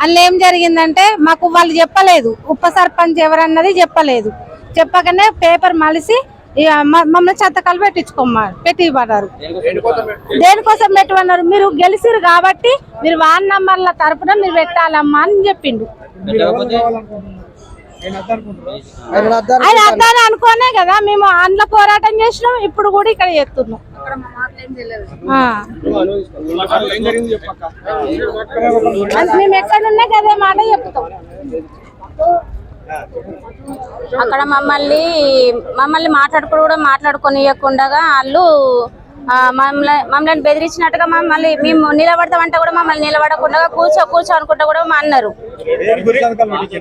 అందులో ఏం జరిగిందంటే మాకు వాళ్ళు చెప్పలేదు. ఉప సర్పంచ్ ఎవరన్నది చెప్పలేదు. చెప్పకనే పేపర్ మలిసి ఇక మ- మమ్మల్ని సంతకాలు పెట్టించుకోమా పెట్టివ్వన్నారు దేనికోసం పెట్టమన్నారు? మీరు గెలిచిరు కాబట్టి మీరు వాన్ నంబర్ల తరపున మీరు పెట్టాలమ్మా అని చెప్పిండు. ఆయన అద్దాని అనుకోనే కదా మేము అందులో పోరాటం చేసినాం ఇప్పుడు కూడా ఇక్కడ చేస్తున్నాం. మేము ఎక్కడున్నా కదే మాట చెప్తాం. అక్కడ మమ్మల్ని మమ్మల్ని మాట్లాడుకుని కూడా మాట్లాడుకొనియకుండా వాళ్ళు మమ్మల్ని మమ్మల్ని బెదిరించినట్టుగా మమ్మల్ని మేము నిలబడతామంటే కూడా మమ్మల్ని నిలబడకుండా కూర్చో కూర్చో అనుకుంటా కూడా మా అన్నారు.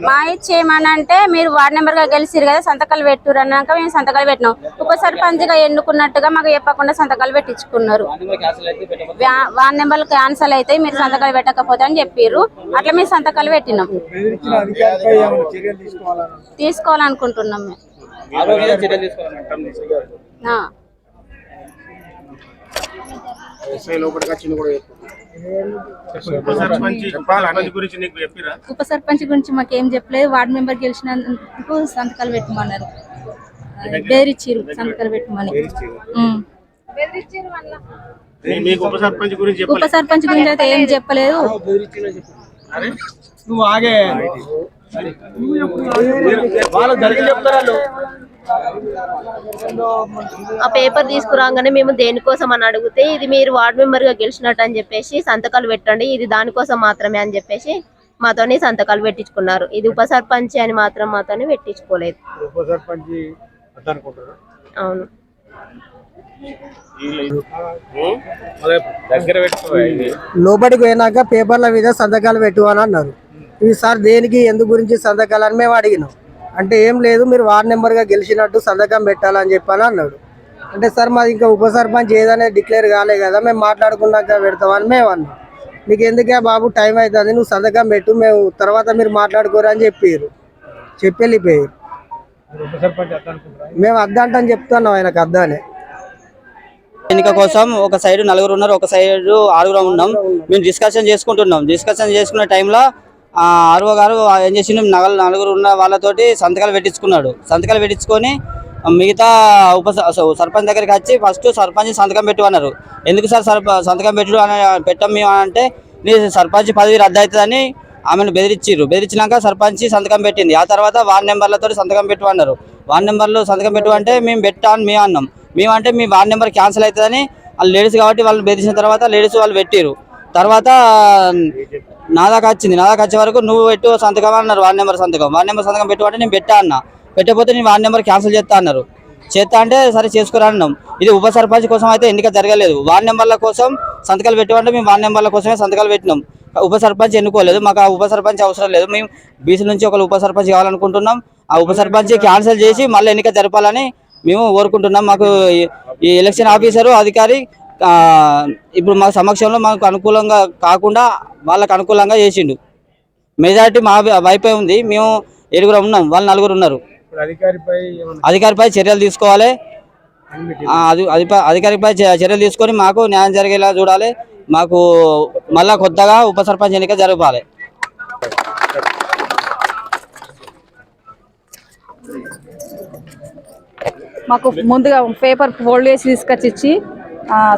మా ఇచ్చి ఏమనంటే మీరు వార్డ్ నెంబర్గా గెలిచిరు కదా సంతకాలు పెట్టురు అన్నాక మేము సంతకాలు పెట్టినాం. ఉప సర్పంచ్గా ఎన్నుకున్నట్టుగా మాకు చెప్పకుండా సంతకాలు పెట్టించుకున్నారు. వార్డ్ నెంబర్లు క్యాన్సల్ అయితే మీరు సంతకాలు పెట్టకపోతే అని చెప్పారు అట్లా మేము సంతకాలు పెట్టినాం. తీసుకోవాలనుకుంటున్నాం మేము. ఆ. సర్పంచ్ గురించి నీకు చెప్పిరా? ఉప సర్పంచ్ గురించి మాకు ఏం చెప్పలేదు. వార్డు మెంబర్ గెలిచినందుకు సంతకాలు పెట్టమన్నారు. బేరిచ్చిరు సంతకాలు పెట్టమని. ఉప సర్పంచ్ గురించి ఉప చెప్పలేదు సర్పంచ్ గురించి అయితే ఏం చెప్పలేదు. నువ్వు ఆగే. వాళ్ళు జరిగి చెప్తారు ఆ పేపర్ తీసుకురాగానే మేము దేనికోసం అని అడిగితే ఇది మీరు వార్డ్ మెంబర్గా గెలిచినట్టు అని చెప్పేసి సంతకాలు పెట్టండి ఇది దానికోసం మాత్రమే అని చెప్పేసి మాతోని సంతకాలు పెట్టించుకున్నారు. ఇది ఉప సర్పంచ్ అని మాత్రం మాతోని పెట్టించుకోలేదు. అవును. లోపలికి పోయినాక పేపర్ల మీద సంతకాలు పెట్టు అని అన్నారు. ఇది సార్ దేనికి ఎందు గురించి సంతకాలు అని మేము అడిగినాం. అంటే ఏం లేదు మీరు వార్డ్ నెంబర్గా గెలిచినట్టు సంతకం పెట్టాలని చెప్పని అన్నాడు. అంటే సార్ మాది ఇంకా ఉప సర్పంచ్ ఏదనేది డిక్లేర్ కాలే కదా మేము మాట్లాడుకున్నాక పెడతామని మేము అన్నాం. నీకు ఎందుకే బాబు టైం అవుతుంది నువ్వు సంతకం పెట్టు మేము తర్వాత మీరు మాట్లాడుకోరు అని చెప్పారు చెప్పి వెళ్ళిపోయారు మేము అద్దంటని చెప్తున్నాం ఆయనకు అద్దానే. ఎన్నిక కోసం ఒక సైడ్ నలుగురు ఉన్నారు ఒక సైడ్ ఆరుగురు ఉన్నాం. మేము డిస్కషన్ చేసుకుంటున్నాం. డిస్కషన్ చేసుకునే టైంలో ఆర్ఓ గారు ఏం చేసిండు నగలు నలుగురు ఉన్న వాళ్ళతోటి సంతకాలు పెట్టించుకున్నాడు. సంతకాలు పెట్టించుకొని మిగతా ఉప సర్పంచ్ దగ్గరికి వచ్చి ఫస్ట్ సర్పంచ్ సంతకం పెట్టు అన్నారు. ఎందుకు సార్ సర్ప సంతకం పెట్టు అని పెట్టాం మేము అంటే నీ సర్పంచ్ పదవి రద్దు అవుతుందని ఆమెను బెదిరించారు బెదిరించినాక సర్పంచ్ సంతకం పెట్టింది. ఆ తర్వాత వార్డ్ నెంబర్లతో సంతకం పెట్టు అన్నారు. వార్డ్ నెంబర్లు సంతకం పెట్టు అంటే మేము పెట్టా అని మేము అన్నాం. మేము అంటే మీ వార్డ్ నెంబర్ క్యాన్సిల్ అవుతుందని వాళ్ళు లేడీస్ కాబట్టి వాళ్ళు బెదిరించిన తర్వాత లేడీస్ వాళ్ళు పెట్టారు తర్వాత నా దాకా వచ్చింది. నా దాకా వచ్చే వరకు నువ్వు పెట్టు సంతకం అన్నారు. వార్డ్ నెంబర్ సంతకం. వార్డ్ నెంబర్ సంతకం పెట్టుకుంటే నేను పెట్టా అన్న. పెట్టకపోతే నేను వార్డ్ నెంబర్ క్యాన్సిల్ చేస్తా అన్నారు. చేస్తా అంటే సరే చేసుకురా అన్నాం. ఇది ఉప సర్పంచ్ కోసం అయితే ఎన్నిక జరగలేదు. వార్డ్ నెంబర్ల కోసం సంతకాలు పెట్టమంటే మేము వార్డ్ నెంబర్ల కోసమే సంతకాలు పెట్టినాం. ఉప సర్పంచ్ ఎన్నుకోలేదు. మాకు ఆ ఉప సర్పంచ్ అవసరం లేదు. మేము బీసీ నుంచి ఒకరు ఉప సర్పంచ్ కావాలనుకుంటున్నాం. ఆ ఉప సర్పంచ్ క్యాన్సిల్ చేసి మళ్ళీ ఎన్నిక జరపాలని మేము కోరుకుంటున్నాం. మాకు ఈ- ఎలక్షన్ ఆఫీసరు అధికారి ఇప్పుడు మా సమక్షంలో మాకు అనుకూలంగా కాకుండా వాళ్ళకు అనుకూలంగా చేసిండు. మెజారిటీ మా వైపే ఉంది. మేము ఏడుగురు ఉన్నాం. వాళ్ళు నలుగురు ఉన్నారు. ఇప్పుడు అధికారిపై చర్యలు తీసుకోవాలి. ఆ, అది అధికారిపై చర్యలు తీసుకొని మాకు న్యాయం జరిగేలా చూడాలి. మాకు మళ్ళా కొత్తగా ఉప సర్పంచ్ ఎన్నిక జరపాలి. మాకు ముందుగా పేపర్ ఫోల్డ్ చేసి తీసుకొచ్చి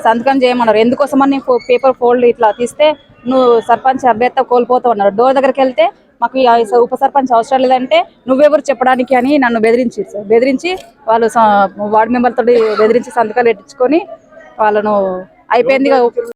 సంతకం చేయమన్నారు. ఎందుకోసమని ఫో- పేపర్ ఫోల్డ్ ఇట్లా తీస్తే నువ్వు సర్పంచ్ అభ్యర్థ కోల్పోతావు అన్నారు డోర్ దగ్గరికి వెళ్తే మాకు స- ఉప సర్పంచ్ అవసరం లేదంటే నువ్వెవరు చెప్పడానికి అని నన్ను బెదిరించి బెదిరించి వాళ్ళు స- వార్డు మెంబర్ తోటి బెదిరించి సంతకాలు పెట్టించుకొని వాళ్ళను అయిపోయింది